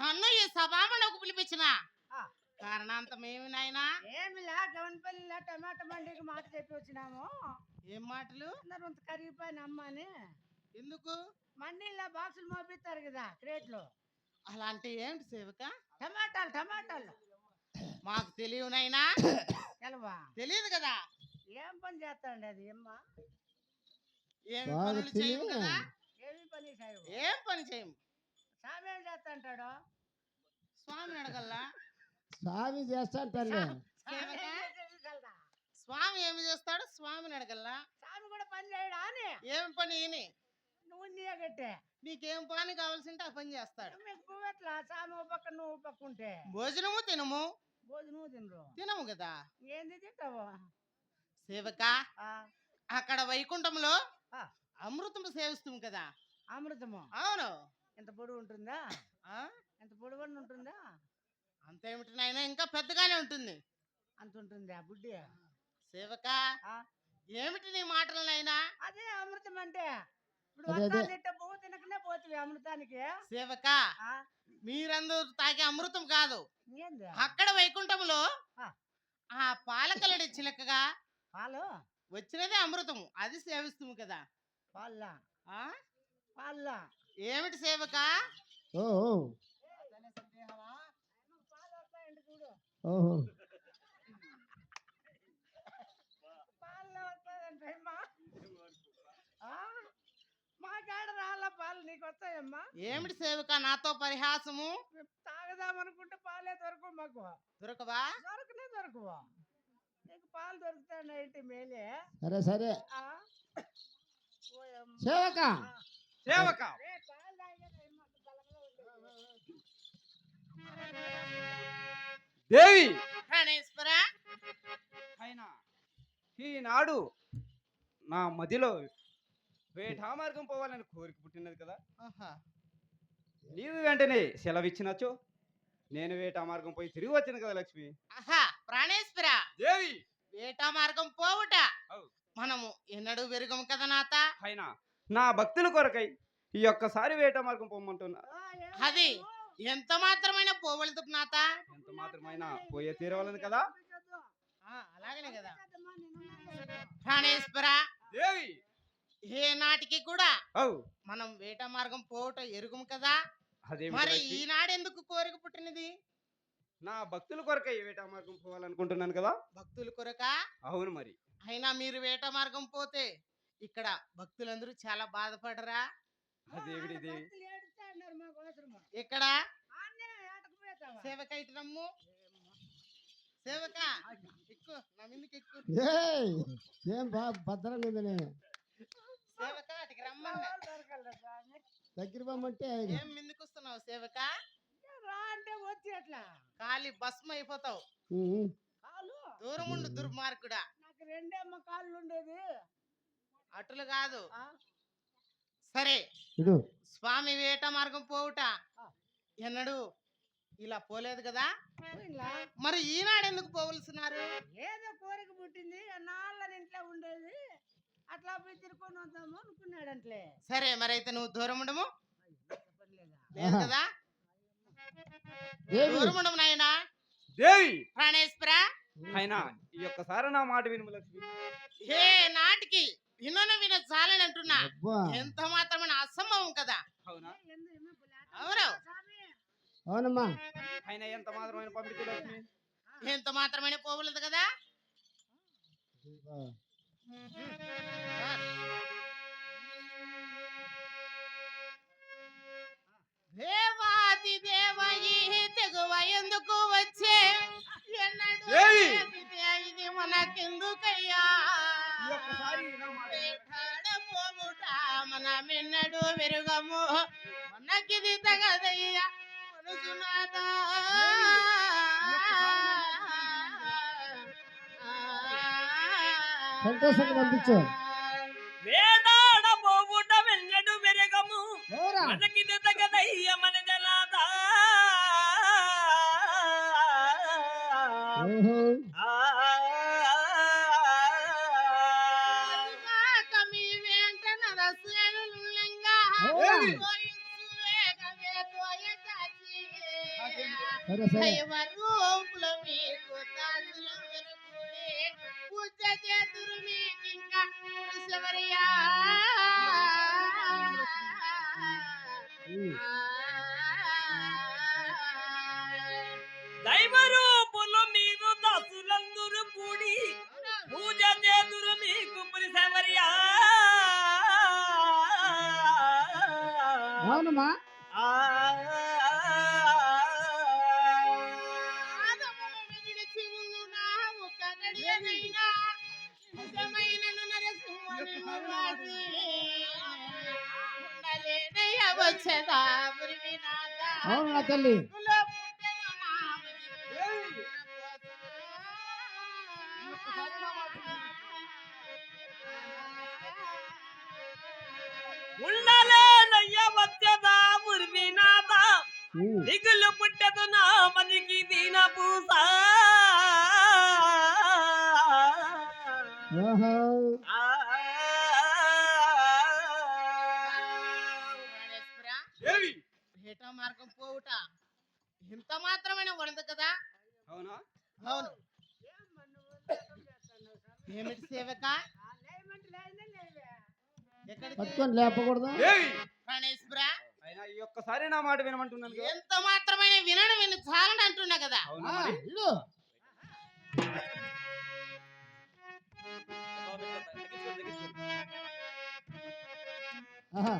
నన్ను ఈ సభామలోకి పిలిపించిన? కారణాంతమేమి నాయనా? ఏమిలా? గవనపల్లిలో టమాటా మండీకి మాట చెప్పి వచ్చినాము. ఏం మాటలు? కొంత కరిగిపోయిన అమ్మ అని ఎందుకు? మండీలో బాక్సులు మోపిస్తారు కదా క్రేట్లో అలాంటి ఏంటి సేవక? టమాటాలు టమాటాలు. మాకు తెలియవు నాయనా. తెలవా? తెలియదు కదా. ఏం పని చేస్తాండి అది అమ్మ? ఏం పనులు చేయవు కదా? పని చేయవు. ఏం పని చేయము సామి ఏం చేస్తాంటాడు? స్వామి అడగల్లా? స్వామి ఏం చేసేదిగలదా? స్వామి ఏమి చేస్తాడు? స్వామిని అడగల్లా? సామి కూడా పని చేయడా అని? ఏం పని ఈయని? నువ్వు నీయగట్టే నీకేం పని కావాల్సింటే ఆ పని చేస్తాడు. మీకు ఎట్లా? సామి ఓ పక్క నువ్వు ఓ పక్క ఉంటే. భోజనము తినము? భోజనం నువ్వు తినరు. తినము కదా? ఏంది తింటావు? సేవక? ఆ, అక్కడ వైకుంఠంలో ఆ. అమృతం సేవిస్తాం కదా? అమృతము. అవును. ఎంత పొడుగు ఉంటుందా? ఆ? ఎంత పొడుగు ఉంటుందా? అంతేమిటి నాయన? ఇంకా పెద్దగానే ఉంటుంది. అంత ఉంటుందా బుడ్డి? సేవక ఆ, ఏమిటి నీ మాటలు నాయనా? అదే అమృతం అంటే. ఇప్పుడు పువ్వు తినకనే పోతుంది అమృతానికి. సేవక ఆ, మీరందరూ తాగే అమృతం కాదు. ఏంది? అక్కడ వైకుంఠంలో ఆ. ఆ పాలకలడి చిలకగా పాలు? వచ్చినదే అమృతము. అది సేవిస్తాము కదా. పాల్లా ఆ? పాల్లా. ఏమిటి సేవక? ఓ ఓ, పాలు వస్తాయండి చూడు ఓహో. పాలు వస్తాయంట అమ్మా. ఆ, మా కాడ రాళ్ళ పాలు నీకు వస్తాయమ్మా ఏమిటి సేవక? నాతో పరిహాసము? తాగదామనుకుంటే పాలే దొరకవు మాకు. దొరకవా? దొరకనే దొరకవు. నీకు పాలు దొరుకుతాయి మేలే? సరే సరే. సేవక. సేవక. దేవి. అయినా ఈనాడు నా మదిలో వేటా మార్గం పోవాలని కోరిక పుట్టినది కదా. ఆహా. నీవు వెంటనే సెలవిచ్చినచో నేను వేటా మార్గం పోయి తిరిగి వచ్చాను కదా లక్ష్మి. ఆహా ప్రాణేశ్వర. దేవి. వేటా మార్గం పోవుట. మనము ఎన్నడూ వెరుగము కదా నాత అయినా నా భక్తుల కొరకై ఈ ఒక్కసారి వేటా మార్గం ఏం అది. ఎంత మాత్రమైన పోవలదు నాత? ఎంత మాత్రమైనా పోయే తీరవలను కదా? అలాగనే కదా. ప్రాణేశ్వర దేవి ఏ నాటికి కూడా మనం వేట మార్గం పోవుట ఎరుగుము కదా? మరి? ఈనాడు ఎందుకు కోరిక పుట్టినది? నా భక్తుల కొరకై వేటా మార్గం పోవాలనుకుంటున్నాను కదా? భక్తుల కొరక? అవును మరి. అయినా మీరు వేట మార్గం పోతే ఇక్కడ భక్తులందరూ చాలా బాధపడరా? ఇక్కడ? సేవక ఇటు రమ్ము సేవక నా మీదకి ఏం భద్రంగా సేవక అటుకి రమ్మన్నా. దగ్గర ఏం మీదకి వస్తున్నావు సేవక? రా అంటే వచ్చి అట్లా. కాలి భస్మ అయిపోతావు. కాలు? దూరముండు దుర్మార్గుడా. నాకు రెండే అమ్మ కాళ్ళు ఉండేది. అటులు కాదు? సరే. ఇడు. స్వామి వేట మార్గం పోవుట. ఎన్నడు ఇలా పోలేదు కదా? మరి ఈనాడు ఎందుకు పోవలసినారు? ఏదో కోరిక పుట్టింది. నాళ్ళ ఇంట్లో ఉండేది. అట్లా పోయి తిరుకొని వద్దాము అనుకున్నాడంట్లే. సరే మరైతే నువ్వు దూరం ఉండము. లేదు. కదా? దూరం ఉండము నాయనా. దేవి ప్రాణేశ్వర. అయినా ఈ ఒక్కసారి నా మాట వినుము లక్ష్మి ఏ నాటికి. వినను విన చాలని అంటున్నా. ఎంత మాత్రమైన అసంభవం కదా. అవునా? అవును. అవునమ్మా. ఎంత మాత్రమైన ఎంత పోవలేదు కదా? దేవాది దేవ ఈ మనకిది తగదయ్యా మనసునాథా. సంతోషంగా పంపించు. వేదాడ పోవుట వెన్నడు వెరగము ఎవరా మనకి మన జనాదా మీ వెంట? దైవరూపుల మీకు దాసుల వెనుకుడే పూజ చేతురు మీకింకా పురుషవర్యా ఉమ్. దైవ రూపులు మీరు దసులందరూ కూడి పూజ చేతురు మీకు పురిసెవర్యా అవునమ్మా. అవును తల్లి. దిగులు పుట్టదు నా మనకి దీన పూస మార్గం పోవుట. ఇంత మాత్రమైన వడదు కదా? అవునా? అవును. ఏమిటి సేవక? ఎక్కడికి? పట్టుకొని లేపకూడదు? ఏవి ప్రాణేశ్వర? అయినా ఈ ఒక్కసారి నా మాట వినమంటున్నాను కదా. ఎంత మాత్రమైన వినడం విని చాలని అంటున్నా కదా? ఇల్లు. ఆహా.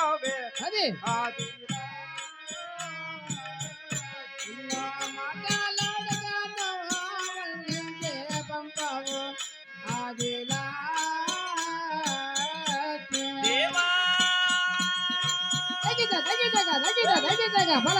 పంపావే అది. ఆదిలా. దేవా తగ్గిద్దా, తగ్గిద్దాగా, తగ్గిద్దా, తగ్గిద్దాగా, పద.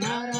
Nara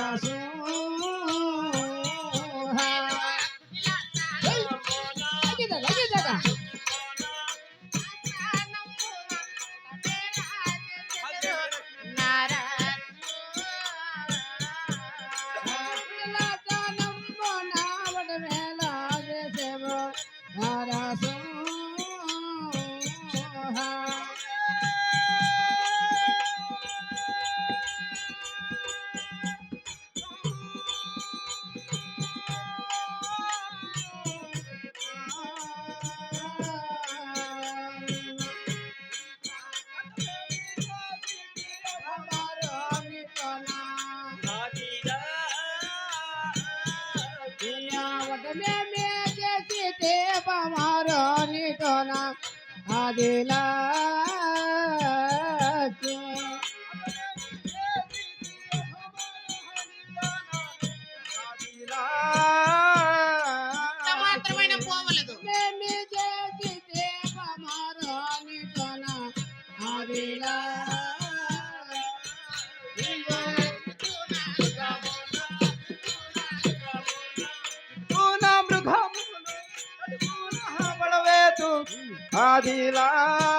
কাজে লাগ Adila.